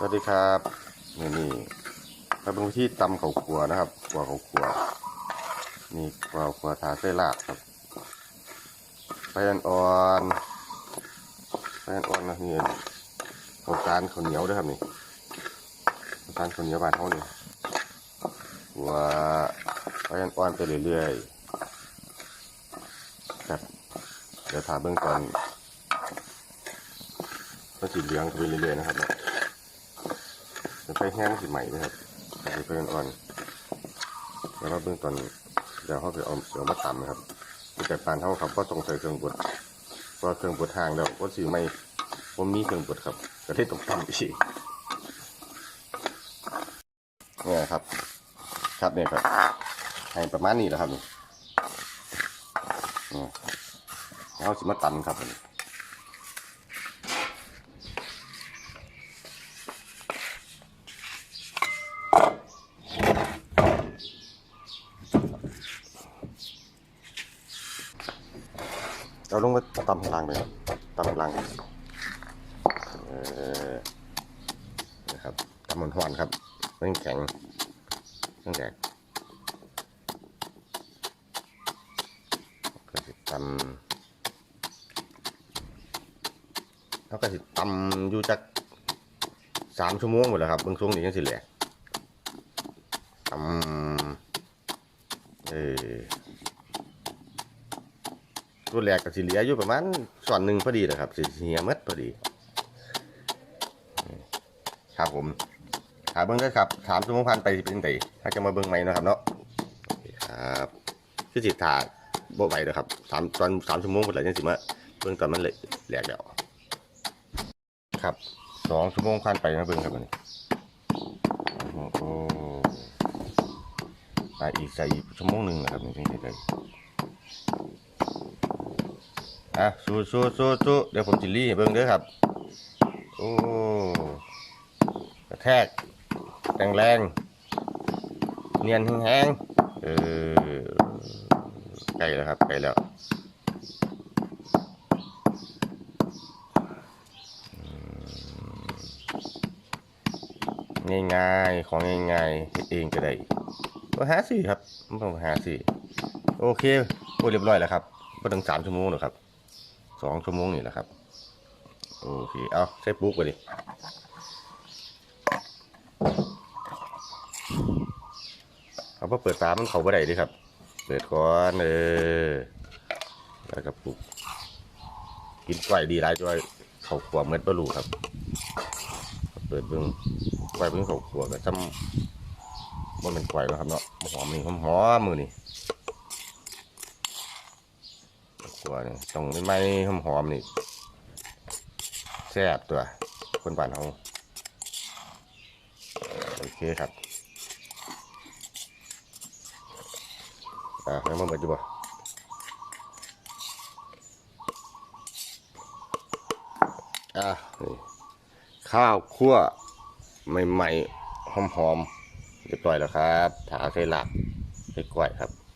สวัสดีครับนี่นี่เราเป็นวิธีตำเขาขัวนะครับขัวเขาขัวนี่ขัวขัวทาเส้ลาบครับไปอ่อนๆไปอ่อนนะนี่ข้าวสารข้าวเหนียวด้วยครับนี่ข้าวสารข้าวเหนียวบานเขานี่ขัวไปอ่อนไปเรื่อยๆครับเดี๋ยวถาเบื้องก่อนก็สีเหลืองไปเรื่อยๆนะครับเนี่ย ไฟแห้งสิใหม่นะครับจะไฟอ่อนๆแล้วก็เบื้องต้นเดี๋ยวเขาไปเอาเสือมาตำนะครับแต่ปานเท่าครับก็ต้องใส่เครื่องบดเพราะเครื่องบดห่างแล้วก็สีไม่ผมมีเครื่องบดครับก็ได้ต้องตำอีกเนี่ยครับ ครับเนี่ยครับให้ประมาณนี้แหละครับนี่เนี่ยแล้วสิมาตำครับ เราลงไปตำพลังไปครับตำพลังเออนะครับตำมันหวานครับมันแข็งมันแข็งก็สิตำแล้วก็สิตำอยู่จักสามชั่วโมงหมดแล้วครับเบางช่วงนี้ยังสิแหลกตำเออ รุ่นแรกกับสิเหลียอยู่ประมาณส่วนหนึ่งพอดีนะครับสิเฮียมัดพอดี ครับผมถามเบิ้งก็ครับ ถามสมมพันไปสิเป็นยังไงถ้าจะมาเบิ้งใหม่นะครับเนาะครับคือสิถาบ่ไหวนะครับสามตอนสามชั่วโมงหมดแล้วยังสิมาเบิ้งตอนมันเลยแหลกแล้วครับสองชั่วโมงผ่านไปมาเบิ้งครับอันนี้โอ้โหอะอีกใส่ชั่วโมงหนึ่งนะครับนี่ถึงจะได้ อะสู้สู้สู้สู้เดี๋ยวผมจิลี่ให้เบิ่งเด้อครับ โอ้กระแทกแรงแรงเนียนแห้งเออใกลแล้วครับใกลแล้วง่ายง่ายๆของง่ายง่ายๆเองก็ได้ก็หาสิครับไม่ต้องหาสิโอเคโอ้เรียบร้อยแล้วครับก็ถึงสามชั่วโมงหรอครับ สองชั่วโมงนี่แหละครับ โอเค เอาใส่ปุ๊กไปดิเอาพอเปิดฝามันเขาบ่ได้ดิครับ เปิดก่อนเออแล้วก็ปลุกกินไก่ดีหลายจ้อยเขาขวบเม็ดบลูครับ เปิดเบิ้งไก่เบิ้งเขาขวบแบบจำมันเป็นไก่แล้วครับเนาะหอมนี่หอมหอมมือนี่ ตัวนี่ต้องไม่ไหม้หอมหอมนี่แซ่บตัว คนบ้านเขาโอเคครับอ่าแล้วมันเบิดอยู่บ่อะนี่ข้าวคั่วใหม่ๆหอมๆเรียบร้อยแล้วครับถาใส่หลักใส่กล้วยครับ